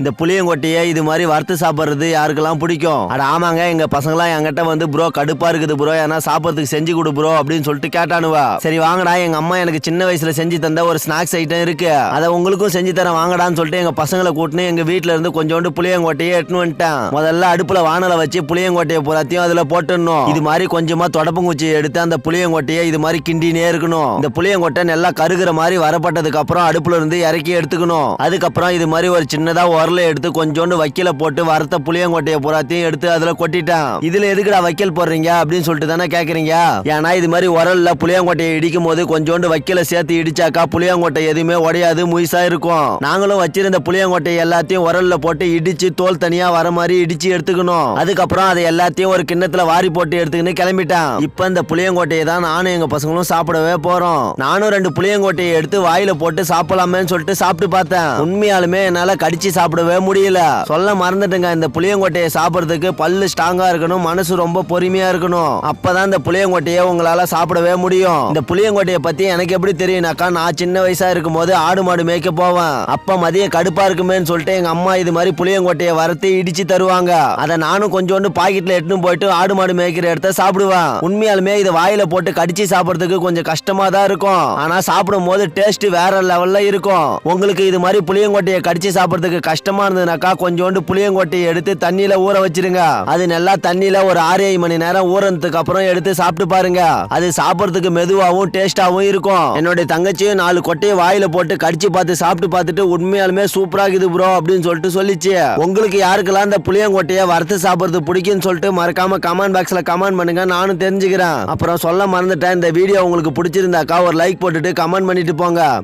இந்த புளியங்கொட்டையை இது மாதிரி வறுத்து சாப்பிட்றது யாருக்கெல்லாம் பிடிக்கும்? அட ஆமாங்க எங்க பசங்களாம் என்கிட்ட வந்து ப்ரோ கடுப்பா இருக்குது ப்ரோ ஏன்னா சாப்பிட்றதுக்கு செஞ்சு கொடு ப்ரோ அப்படின்னு சொல்லிட்டு கேட்டானுவா. சரி வாங்கடா எங்க அம்மா எனக்கு சின்ன வயசுல செஞ்சு தந்த ஒரு ஸ்நாக்ஸ் ஐட்டம் இருக்கு. அதை உங்களுக்கும் செஞ்சு தரேன் வாங்கடான்னு சொல்லிட்டு எங்க பசங்களை கூட்டினு எங்க வீட்ல இருந்து கொஞ்சோண்டு புளியங்கொட்டையை எடுத்துன்னு வந்துட்டேன். முதல்ல அடுப்புல வானலை வச்சு புளியங்கொட்டையை பூராத்தையும் அதுல போட்டுடணும். இது மாதிரி கொஞ்சமா தொடப்பங்குச்சி எடுத்து அந்த புளியங்கொட்டையை இது மாதிரி கிண்டினே இருக்கணும். இந்த புளியங்கொட்டை நல்லா கருகிற மாதிரி வரப்பட்டதுக்கு அப்புறம் அடுப்புல இருந்து இறக்கி எடுத்துக்கணும். அதுக்கப்புறம் இது மாதிரி ஒரு சின்னதா உரல எடுத்து கொஞ்சோண்டு வைக்கல போட்டு வறுத்த புளியங்கொட்டையை பூராத்தையும் எடுத்து அதுல கொட்டிட்டேன். இதுல எதுக்குடா வைக்கல் போடுறீங்க? அப்படின்னு சொல்லிட்டு தானே கேக்குறீங்க. ஏன்னா இது மாதிரி உரல்ல புளியங்கொட்டையை இடிக்கும் போது கொஞ்சோண்டு வைக்கல சேர்த்து இடிச்சாக்கா புளியங்கொட்டை எதுவுமே உடையாது முயசா இருக்கும். நாங்களும் வச்சிருந்த புளியங்கொட்டை எல்லாத்தையும் உரல்ல போட்டு இடிச்சு தோல் தனியா வர மாதிரி இடிச்சு எடுத்துக்கணும். அதுக்கப்புறம் அதை எல்லாத்தையும் ஒரு கிண்ணத்துல வாரி போட்டு எடுத்துக்கின்னு கிளம்பிட்டேன். இப்ப இந்த புளியங்கொட்டையை தான் நானும் எங்க பசங்களும் சாப்பிடவே போறோம். நானும் ரெண்டு புளியங்கொட்டையை எடுத்து வாயில போட்டு சாப்பிடலாமேன்னு சொல்லிட்டு சாப்பிட்டு பார்த்தேன். உண்மையாலுமே என்னால கடிச்சு சாப்பிடவே முடியல. சொல்ல மறந்துட்டுங்க இந்த புளியங்கொட்டையை சாப்பிடுறதுக்கு பல்லு ஸ்ட்ராங்கா இருக்கணும் மனசு ரொம்ப பொறுமையா இருக்கணும். அப்பதான் இந்த புளியங்கொட்டையை உங்களால சாப்பிடவே முடியும். இந்த புளியங்கொட்டையை பத்தி எனக்கு எப்படி தெரியும்னாக்கா நான் சின்ன வயசா இருக்கும் போது ஆடு மாடு மேய்க்க போவேன். அப்ப மதியம் கடுப்பா இருக்குமேன்னு சொல்லிட்டு எங்க அம்மா இது மாதிரி புளியங்கொட்டையை வறுத்து இடிச்சு தருவாங்க. அதை நானும் கொஞ்சோண்டு பாக்கெட்ல எடுத்துன்னு போயிட்டு ஆடு மாடு மேய்க்கிற இடத்த சாப்பிடுவேன். உண்மையாலுமே இது வாயில போட்டு கடிச்சு சாப்பிடுறதுக்கு கொஞ்சம் கஷ்டமா தான் இருக்கும். ஆனா சாப்பிடும் போது டேஸ்ட் வேற லெவல்ல இருக்கும். உங்களுக்கு இது மாதிரி புளியங்கொட்டையை கடிச்சு சாப்பிடுறதுக்கு கஷ்டம் இருந்ததுனாக்கா கொஞ்சோண்டு புளியங்கொட்டையை எடுத்து தண்ணியில ஊற வச்சிருங்க. அது நல்லா தண்ணியில ஒரு ஆறு ஏழு மணி நேரம் ஊறதுக்கு அப்புறம் எடுத்து சாப்பிட்டு பாருங்க. அது சாப்பிட்றதுக்கு மெதுவாகவும் டேஸ்டாகவும் இருக்கும். என்னுடைய தங்கச்சியும் நாலு கொட்டையை வாயில போட்டு கடிச்சு பார்த்து சாப்பிட்டு பார்த்துட்டு உண்மையாலுமே சூப்பரா இருக்குது ப்ரோ அப்படின்னு சொல்லிட்டு சொல்லிச்சு. உங்களுக்கு யாருக்கெல்லாம் இந்த புளியங்கொட்டையை வறுத்து சாப்பிடுறது பிடிக்கும்னு சொல்லிட்டு மறக்காம கமெண்ட் பாக்ஸ்ல கமெண்ட் பண்ணுங்க. நானும் தெரிஞ்சுக்கிறேன். அப்புறம் சொல்ல மறந்துட்டேன். இந்த வீடியோ உங்களுக்கு பிடிச்சிருந்தாக்கா ஒரு லைக் போட்டுட்டு கமெண்ட் பண்ணிட்டு போங்க.